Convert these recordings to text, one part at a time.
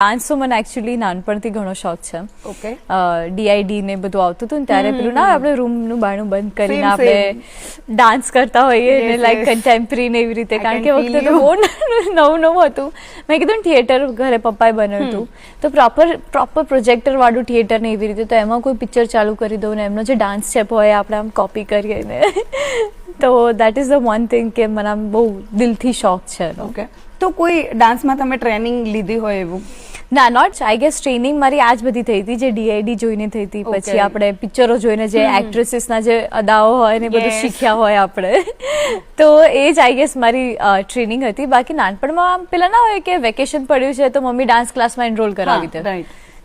Dance તો મને actually નાનપણથી ઘણો શોખ છે. ઓકે ડીઆઈડી ને બધું આવતું હતું ને ત્યારે પેલું ના આપણે રૂમનું બારણું બંધ કરીને આપણે ડાન્સ કરતા હોઈએ ને લાઈક. કન્ટેમ્પરરી ને એવી રીતે. કારણ કે વખતે તો બહુ નવું નવું હતું. મેં કીધું થિયેટર ઘરે પપ્પાએ બનાવ્યું હતું. તો પ્રોપર પ્રોપર પ્રોજેક્ટર વાળું થિયેટર ને એવી રીતે તો એમાં કોઈ પિક્ચર ચાલુ કરી દઉં ને એમનો જે ડાન્સ સ્ટેપ હોય આપણે આમ કોપી કરીએ ને. તો that is the one thing કે મને આમ બહુ દિલથી શોખ છે ઓકે તો કોઈ ડાન્સમાં તમે ટ્રેનિંગ લીધી હોય એવું? ના નોટ આઈ ગેસ ટ્રેનિંગ મારી આજ બધી થઈ હતી જે ડીઆઈડી જોઈને થઈ હતી. પછી આપણે પિક્ચરો જોઈને જે એક્ટ્રેસીસના જે અદાઓ હોય ને બધું શીખ્યા હોય આપણે. તો એ જ આઈ ગેસ મારી ટ્રેનિંગ હતી. બાકી નાનપણમાં આમ પેલા ના હોય કે વેકેશન પડ્યું છે તો મમ્મી ડાન્સ ક્લાસમાં એનરોલ કરાવી દે.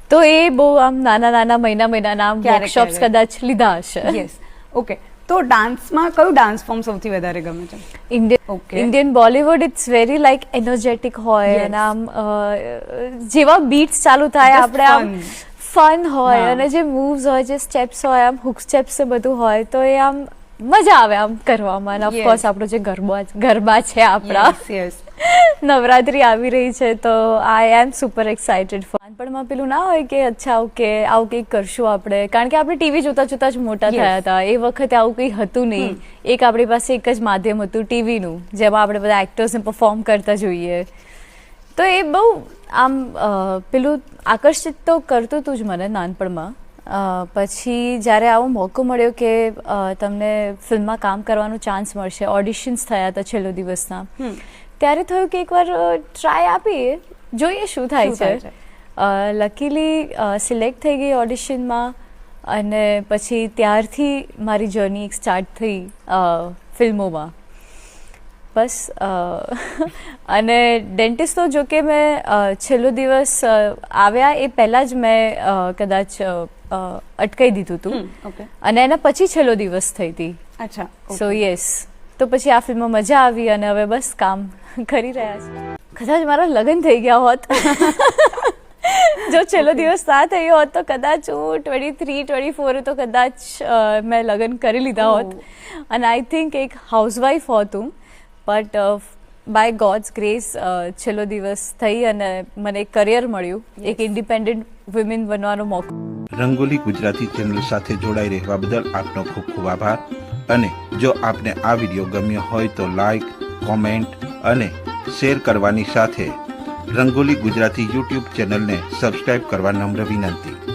તો એ બહુ આમ નાના નાના મહિના મહિનાના વર્કશોપ્સ કદાચ લીધા હશે. યસ ઓકે તો ડાન્સમાં કયું ડાન્સ ફોર્મ સૌથી વધારે ગમે છે? Indian okay Indian Bollywood it's very like energetic હોય અને આમ જેવા બીટ્સ ચાલુ થાય આપણે આમ ફન હોય અને જે મૂવ્સ હોય જે સ્ટેપ્સ હોય આમ હુક સ્ટેપ્સ બધું હોય તો એ આમ મજા આવે આમ કરવામાં. અને. ઓફકોર્સ આપણો જે ગરબા ગરબા છે આપણા. નવરાત્રી આવી રહી છે તો I am super excited for નાનપણમાં પેલું ના હોય કે અચ્છા ઓકે આવું કંઈક કરશું આપણે. કારણ કે આપણે ટીવી જોતા જોતા જ મોટા થયા હતા. એ વખતે આવું કંઈ હતું નહીં. એક આપણી પાસે એક જ માધ્યમ હતું ટીવીનું જેમાં આપણે બધા એક્ટર્સને પરફોર્મ કરતા જોઈએ. તો એ બહુ આમ પેલું આકર્ષિત તો કરતું હતું જ મને નાનપણમાં. પછી જ્યારે આવો મોકો મળ્યો કે તમને ફિલ્મમાં કામ કરવાનો ચાન્સ મળશે ઓડિશન્સ થયા હતા છેલ્લો દિવસના. ત્યારે થયું કે એકવાર ટ્રાય આપીએ. જોઈએ શું થાય છે. લકીલી સિલેક્ટ થઈ ગઈ ઓડિશનમાં અને પછી ત્યારથી મારી જર્ની એક સ્ટાર્ટ થઈ ફિલ્મોમાં. બસ અને ડેન્ટિસ્ટ તો જો કે મેં છેલ્લો દિવસ આવ્યા એ પહેલાં જ મેં કદાચ અટકાઈ દીધું હતું અને એના પછી છેલ્લો દિવસ થઈ હતી. અચ્છા સો યસ તો પછી આ ફિલ્મમાં મજા આવી અને હવે બસ કામ કરી રહ્યા છે. કદાચ મારા લગ્ન થઈ ગયા હોત. જો છેલ્લો દિવસ સાથ થયો હોત તો કદાચ હું ટ્વેન્ટી થ્રી ટ્વેન્ટી ફોર તો કદાચ મેં લગ્ન કરી લીધા હોત. અને આઈ થિંક એક હાઉસવાઈફ હોત. હું બટ બાય ગોડ્સ ગ્રેસ છેલ્લો દિવસ થઈ અને મને એક કરિયર મળ્યું. એક ઇન્ડિપેન્ડન્ટ વિમેન બનવાનો મોકો. રંગોલી ગુજરાતી ચેનલ સાથે જોડાઈ રહેવા બદલ આપનો ખૂબ ખૂબ આભાર. અને જો આપને આ વીડિયો ગમ્યો હોય તો લાઈક કોમેન્ટ અને શેર કરવાની સાથે રંગોલી ગુજરાતી યુટ્યુબ ચેનલને સબસ્ક્રાઇબ કરવા નમ્ર વિનંતી.